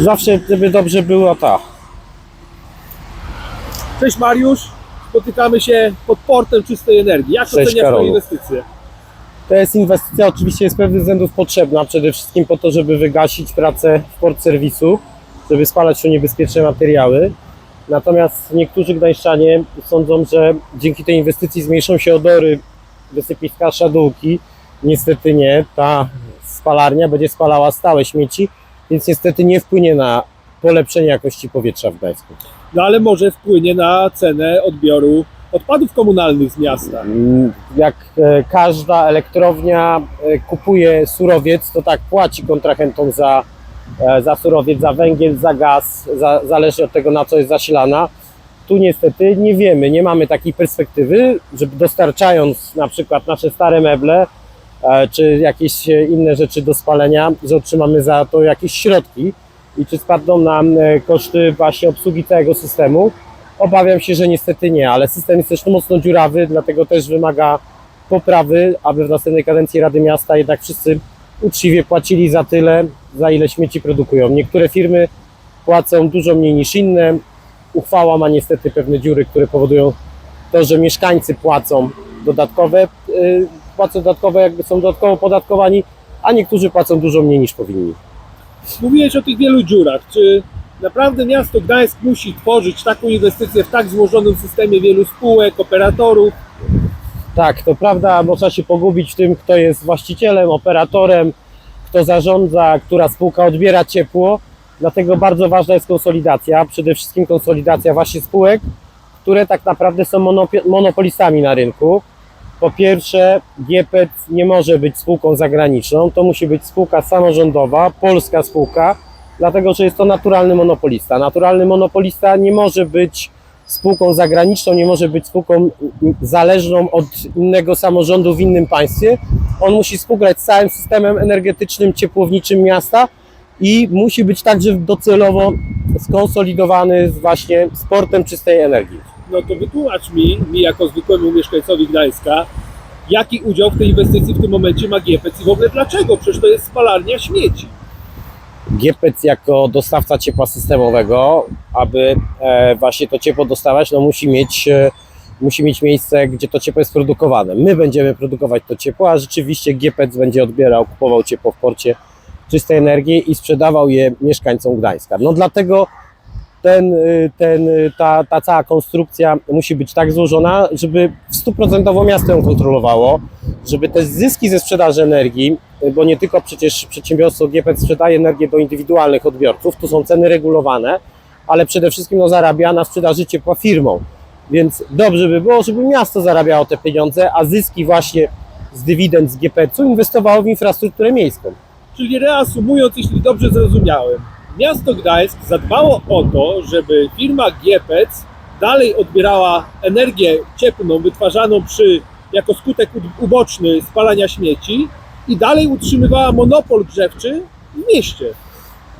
Zawsze gdyby dobrze była ta. Cześć Mariusz, spotykamy się pod portem czystej energii. Jak Cześć, oceniasz tę Karolu. inwestycję? To jest inwestycja oczywiście z pewnych względów potrzebna, przede wszystkim po to, żeby wygasić pracę w port serwisu, żeby spalać tu niebezpieczne materiały. Natomiast niektórzy gdańszczanie sądzą, że dzięki tej inwestycji zmniejszą się odory wysypiska Szadółki. Niestety nie. Ta spalarnia będzie spalała stałe śmieci, więc niestety nie wpłynie na polepszenie jakości powietrza w Gdańsku. No ale może wpłynie na cenę odbioru odpadów komunalnych z miasta. Mm, Jak e, każda elektrownia e, kupuje surowiec, to tak płaci kontrahentom za, e, za surowiec, za węgiel, za gaz, za, zależy od tego na co jest zasilana. Tu niestety nie wiemy, nie mamy takiej perspektywy, żeby dostarczając na przykład nasze stare meble czy jakieś e, inne rzeczy do spalenia, że otrzymamy za to jakieś środki i czy spadną nam e, koszty właśnie obsługi całego systemu. Obawiam się, że niestety nie, ale system jest też mocno dziurawy, dlatego też wymaga poprawy, aby w następnej kadencji Rady Miasta jednak wszyscy uczciwie płacili za tyle, za ile śmieci produkują. Niektóre firmy płacą dużo mniej niż inne. Uchwała ma niestety pewne dziury, które powodują to, że mieszkańcy płacą dodatkowe, płacą dodatkowe, jakby są dodatkowo podatkowani, a niektórzy płacą dużo mniej niż powinni. Mówiłeś o tych wielu dziurach. Czy naprawdę miasto Gdańsk musi tworzyć taką inwestycję w tak złożonym systemie wielu spółek, operatorów? Tak, to prawda, można się pogubić w tym, kto jest właścicielem, operatorem, kto zarządza, która spółka odbiera ciepło. Dlatego bardzo ważna jest konsolidacja, przede wszystkim konsolidacja właśnie spółek, które tak naprawdę są monopolistami na rynku. Po pierwsze, GPEC nie może być spółką zagraniczną, to musi być spółka samorządowa, polska spółka, dlatego że jest to naturalny monopolista. Naturalny monopolista nie może być spółką zagraniczną, nie może być spółką zależną od innego samorządu w innym państwie. On musi współgrać z całym systemem energetycznym, ciepłowniczym miasta i musi być także docelowo skonsolidowany z właśnie sportem czystej energii. No to wytłumacz mi, mi jako zwykłemu mieszkańcowi Gdańska, jaki udział w tej inwestycji w tym momencie ma GPC i w ogóle dlaczego? Przecież to jest spalarnia śmieci. GPEC jako dostawca ciepła systemowego, aby e, właśnie to ciepło dostawać, no musi mieć, e, musi mieć miejsce, gdzie to ciepło jest produkowane. My będziemy produkować to ciepło, a rzeczywiście GPEC będzie odbierał, kupował ciepło w porcie czystej energii i sprzedawał je mieszkańcom Gdańska. No dlatego ten, y, ten, y, ta, ta cała konstrukcja musi być tak złożona, żeby stuprocentowo miasto ją kontrolowało, żeby te zyski ze sprzedaży energii, y, bo nie tylko przecież przedsiębiorstwo GPEC sprzedaje energię do indywidualnych odbiorców, tu są ceny regulowane, ale przede wszystkim no, zarabia na sprzedaży ciepła firmą. Więc dobrze by było, żeby miasto zarabiało te pieniądze, a zyski właśnie z dywidend z GPEC-u inwestowało w infrastrukturę miejską. Czyli reasumując, jeśli dobrze zrozumiałem, miasto Gdańsk zadbało o to, żeby firma GPEC dalej odbierała energię cieplną wytwarzaną przy, jako skutek uboczny spalania śmieci i dalej utrzymywała monopol grzewczy w mieście.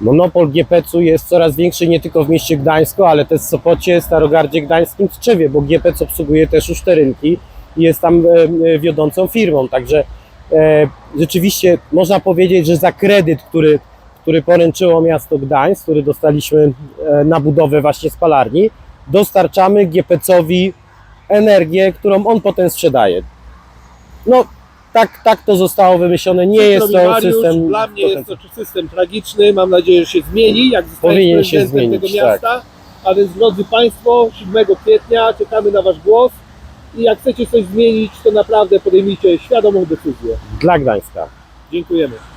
Monopol GPC-u jest coraz większy nie tylko w mieście Gdańsku, ale też w Sopocie, Starogardzie Gdańskim, Tczewie, bo GPC obsługuje też już te rynki i jest tam e, e, wiodącą firmą. Także e, rzeczywiście można powiedzieć, że za kredyt, który, który poręczyło miasto Gdańsk, który dostaliśmy e, na budowę właśnie spalarni, dostarczamy GPC-owi energię, którą on potem sprzedaje. No, tak, tak to zostało wymyślone. Nie jest to system. Dla mnie jest to system tragiczny. Mam nadzieję, że się zmieni, jak Powinien się zmienić, tak. tego miasta. A więc drodzy Państwo, 7 kwietnia czekamy na Wasz głos i jak chcecie coś zmienić, to naprawdę podejmijcie świadomą decyzję. Dla Gdańska. Dziękujemy.